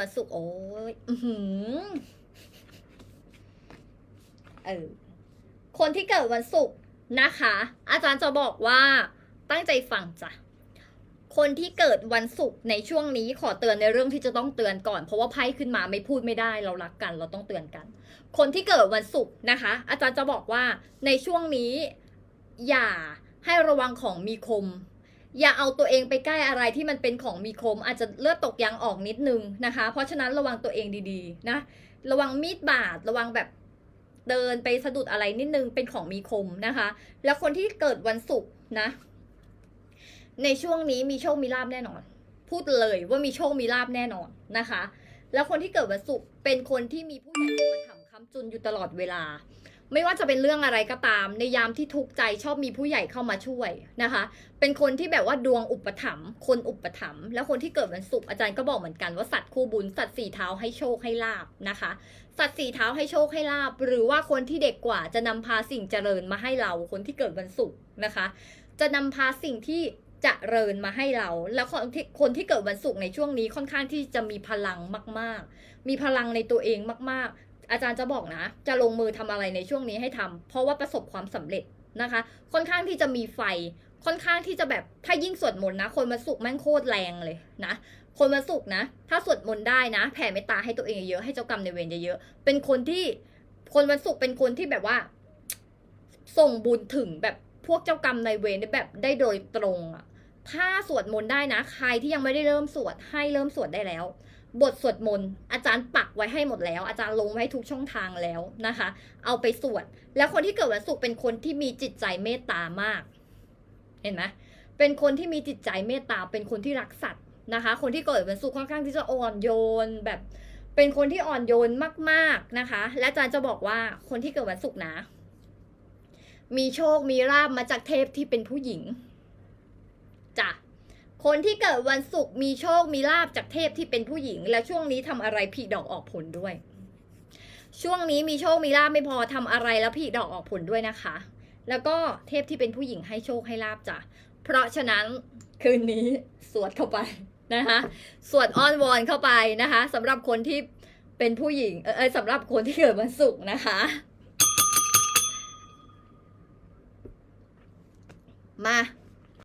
วันศุกร์โอ้ยเออคนที่เกิดวันศุกร์นะคะ อาจารย์จะบอกว่าตั้งใจฟังจ้ะคนที่เกิดวันศุกร์ในช่วงนี้ขอเตือนในเรื่องที่จะต้องเตือนก่อนเพราะว่าไพ่ขึ้นมาไม่พูดไม่ได้เรารักกัน เราต้องเตือนกัน คนที่เกิดวันศุกร์นะคะ อาจารย์จะบอกว่าในช่วงนี้อย่าให้ระวังของมีคม อย่าเอาตัวเองไปใกล้อะไรที่มันเป็นของมีคม อาจจะเลือดตกยางออกนิดนึงนะคะ เพราะฉะนั้นระวังตัวเองดีๆนะระวังมีดบาดระวังแบบเดินไปสะดุดอะไรนิดนึงเป็นของมีคมนะคะ แล้วคนที่เกิดวันศุกร์นะ ในช่วงนี้มีโชคมีลาบแน่นอน พูดเลยว่ามีโชคมีลาบแน่นอนนะคะ แล้วคนที่เกิดวันศุกร์เป็นคนที่มีผู้ใหญ่อุปถัมคำจุนอยู่ตลอดเวลา ไม่ว่าจะเป็นเรื่องอะไรก็ตาม ในยามที่ทุกข์ใจชอบมีผู้ใหญ่เข้ามาช่วยนะคะ เป็นคนที่แบบว่าดวงอุปถัมภ์คนอุปถัมภ์แล้วคนที่เกิดวันศุกร์อาจารย์ก็บอกเหมือนกันว่าสัตว์คู่บุญสัตว์สี่เท้าให้โชคให้ลาบนะคะ สัตว์สี่เท้าให้โชคให้ลาบ หรือว่าคนที่เด็กกว่าจะนำพาสิ่งเจริญมาให้เราคนที่เกิดวันศุกร์นะคะ จะนำพาสิ่งที่จะเริญมาให้เรา แล้วคนที่คนที่เกิดวันศุกร์ในช่วงนี้ค่อนข้างที่จะมีพลังมาก ๆ มีพลังในตัวเองมากๆ อาจารย์จะบอกนะ จะลงมือทำอะไรในช่วงนี้ให้ทำเพราะว่าประสบความสำเร็จนะคะ ค่อนข้างที่จะมีไฟ ค่อนข้างที่จะแบบถ้ายิ่งสวดมนต์นะ คนวันศุกร์แม่งโคตรแรงเลยนะคนวันศุกร์นะ ถ้าสวดมนต์ได้นะ แผ่เมตตาให้ตัวเองเยอะๆให้เจ้ากรรมในเวรเยอะๆเป็นคนที่คนวันศุกร์เป็นคนที่แบบว่า ส่งบุญถึงแบบพวกเจ้ากรรมในเวรได้แบบได้โดยตรงอะถ้าสวดมนต์ได้นะ ใครที่ยังไม่ได้เริ่มสวดให้เริ่มสวดได้แล้ว บทสวดมนต์อาจารย์ปักไว้ให้หมดแล้ว อาจารย์ลงไว้ให้ทุกช่องทางแล้วนะคะ เอาไปสวด แล้วคนที่เกิดวันศุกร์เป็นคนที่มีจิตใจเมตตามาก เห็นไหมเป็นคนที่มีจิตใจเมตตา เป็นคนที่รักสัตว์นะคะ คนที่เกิดวันศุกร์ค่อนข้างที่จะอ่อนโยนแบบ เป็นคนที่อ่อนโยนมากๆนะคะ และอาจารย์จะบอกว่าคนที่เกิดวันศุกร์นะ มีโชคมีลาบมาจากเทพที่เป็นผู้หญิง คนที่เกิดวันศุกร์มีโชคมีลาบจากเทพที่เป็นผู้หญิง และช่วงนี้ทำอะไรผีดอกออกผลด้วย ช่วงนี้มีโชคมีลาบไม่พอทำอะไรแล้วผีดอกออกผลด้วยนะคะ แล้วก็เทพที่เป็นผู้หญิงให้โชคให้ลาบจ้ะเพราะฉะนั้นคืนนี้สวดเข้าไปนะคะสวดอ้อนวอนเข้าไปนะคะสำหรับคนที่เป็นผู้หญิงเออสำหรับคนที่เกิดวันศุกร์นะคะ มา